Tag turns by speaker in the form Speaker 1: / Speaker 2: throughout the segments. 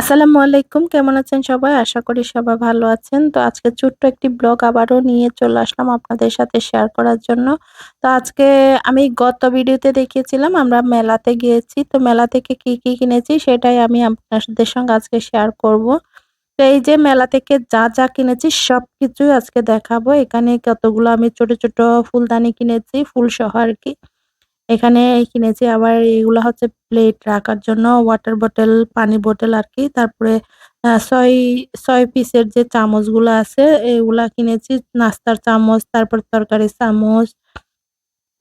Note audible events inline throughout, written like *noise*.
Speaker 1: আসসালামু আলাইকুম, কেমন আছেন সবাই? আশা করি সবাই ভালো আছেন। তো আজকে ছোট্ট একটি ব্লগ আবারও নিয়ে চলে আসলাম আপনাদের সাথে শেয়ার করার জন্য। তো আজকে আমি গত ভিডিওতে দেখিয়েছিলাম, আমরা মেলাতে গিয়েছি। তো মেলা থেকে কি কি কিনেছি সেটাই আমি আপনাদের সঙ্গে আজকে শেয়ার করব। তো এই যে মেলা থেকে যা যা কিনেছি সব কিছুই আজকে দেখাবো। এখানে কতগুলো আমি ছোট ছোট ফুলদানি কিনেছি, ফুল সহ আর কি। এখানে কিনেছি আবার এগুলা হচ্ছে প্লেট রাখার জন্য ওয়াটার বোতল পানি বোতল আর কি। তারপরে ছয় ছয় পিসের যে চামচগুলো আছে, এগুলা কিনেছি। নাস্তার চামচ, তারপর তরকারির চামচ।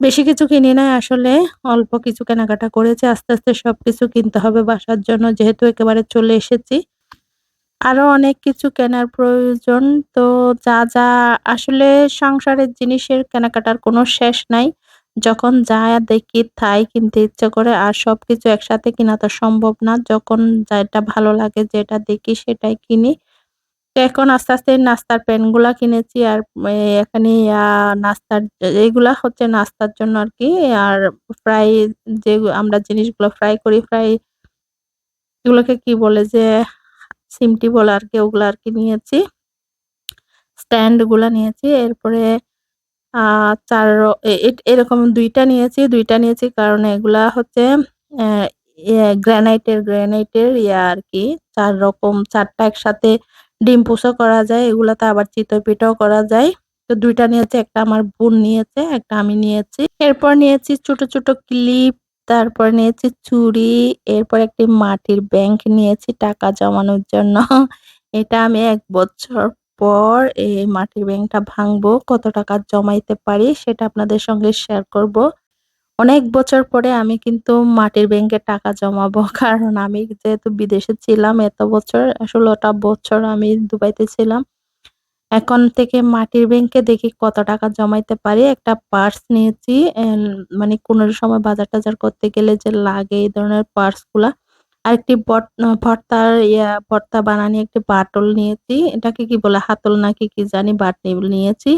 Speaker 1: বেশি কিছু কিনি নাই আসলে, অল্প কিছু কেনাকাটা করেছি। আস্তে আস্তে সবকিছু কিনতে হবে বাসার জন্য, যেহেতু একেবারে চলে এসেছি। আরও অনেক কিছু কেনার প্রয়োজন। তো যা যা আসলে সংসারের জিনিসের কেনাকাটার কোনো শেষ নাই। যখন যা দেখি তাই কিনতে ইচ্ছে করে, আর সবকিছু একসাথে কিনা তো সম্ভব না। যখন যেটা ভালো লাগে, যেটা দেখি সেটাই কিনি। এখন আস্তে আস্তে নাস্তার প্যানগুলা কিনেছি, আর এখানে নাস্তার এইগুলা হচ্ছে নাস্তার জন্য আর কি। আর ফ্রাই যে আমরা জিনিসগুলো ফ্রাই করি, ফ্রাই এগুলোকে কি বলে যে, সিমটি বলে আর কি, ওগুলো আর কি নিয়েছি। স্ট্যান্ডগুলা নিয়েছি। এরপরে চার এরকম দুইটা নিয়েছি দুইটা নিয়েছি কারণ এগুলা হচ্ছে গ্রানাইটের গ্রানাইটের ইয়া আর কি। চার রকম, চারটা একসাথে ডিম পুষো করা যায়, এগুলাতে আবার চিতই পিঠাও করা যায়। তো দুইটা নিয়েছে, একটা আমার বোন নিয়েছে, একটা আমি নিয়েছি। এরপর নিয়েছি ছোট ছোট ক্লিপ, তারপর নিয়েছি চুড়ি, এরপর একটি মাটির ব্যাংক নিয়েছি টাকা জমানোর জন্য। এটা আমি এক বছর পর এই মাটির ব্যাংকটা ভাঙবো, কত টাকা জমাইতে পারি সেটা আপনাদের সঙ্গে শেয়ার করব। অনেক বছর পরে আমি কিন্তু মাটির ব্যাংকে টাকা জমাবো, *laughs* কারণ আমি যেহেতু বিদেশে ছিলাম এত বছর, ষোলোটা বছর আমি দুবাইতে ছিলাম। এখন থেকে মাটির ব্যাংকে দেখি কত টাকা জমাইতে পারি, একটা পার্স নিয়েছি মানে কোনো সময় বাজার টাজার করতে গেলে যে লাগে এই ধরনের পার্স আরেকটি ভর্তার ইয়া, ভর্তা বানানি, একটি বাটল নিয়েছি। এটাকে কি বলে, হাতল নাকি কি জানি, বাটনি নিয়েছি।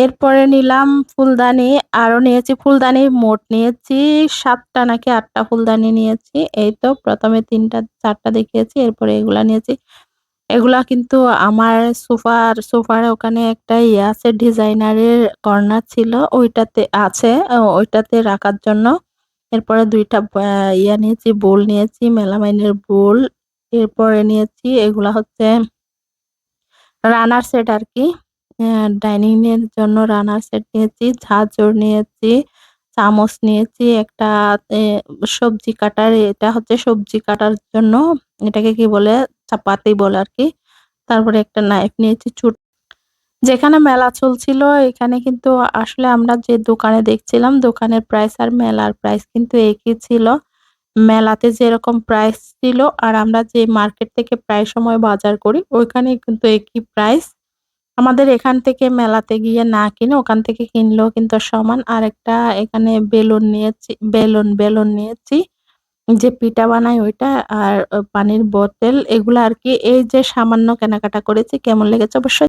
Speaker 1: এরপরে নিলাম ফুলদানি আরও নিয়েছি ফুলদানি, মোট নিয়েছি সাতটা নাকি আটটা ফুলদানি নিয়েছি। এই তো প্রথমে তিনটা, চারটা দেখিয়েছি, এরপরে এগুলা নিয়েছি। এগুলা কিন্তু আমার সোফার সোফার ওখানে একটা ইয়ে আছে, ডিজাইনারের কর্নার ছিল, ওইটাতে আছে ওইটাতে রাখার জন্য। এরপরে দুইটা ইয়া নিয়েছি, বোল নিয়েছি, মেলামাইনের বোল। এরপরে নিয়েছি, এগুলা হচ্ছে রানার সেট আর কি ডাইনিং এর জন্য রানার সেট নিয়েছি, ঝাঁঝর নিয়েছি, চামচ নিয়েছি, একটা সবজি কাটার, এটা হচ্ছে সবজি কাটার জন্য, এটাকে কি বলে? চাপাতি বলে আর কি তারপরে একটা নাইফ নিয়েছি, ছোট যেখানে মেলা চলছিল, এখানে কিন্তু আসলে আমরা যে দোকানে দেখছিলাম, দোকানের প্রাইস আর মেলার প্রাইস কিন্তু একই ছিল। মেলাতে যেরকম প্রাইস ছিল আর আমরা যে মার্কেট থেকে প্রায় সময় বাজার করি, ওইখানে কিন্তু একই প্রাইস আমাদের এখান থেকে মেলাতে গিয়ে না কিনে ওখান থেকে কিনলেও কিন্তু সমান। আর একটা এখানে বেলুন নিয়েছি, বেলুন বেলুন নিয়েছি, যে পিঠা বানাই ওইটা আর পানির বোতল, এগুলো আর কি এই যে সামান্য কেনাকাটা করেছি। কেমন লেগেছে অবশ্যই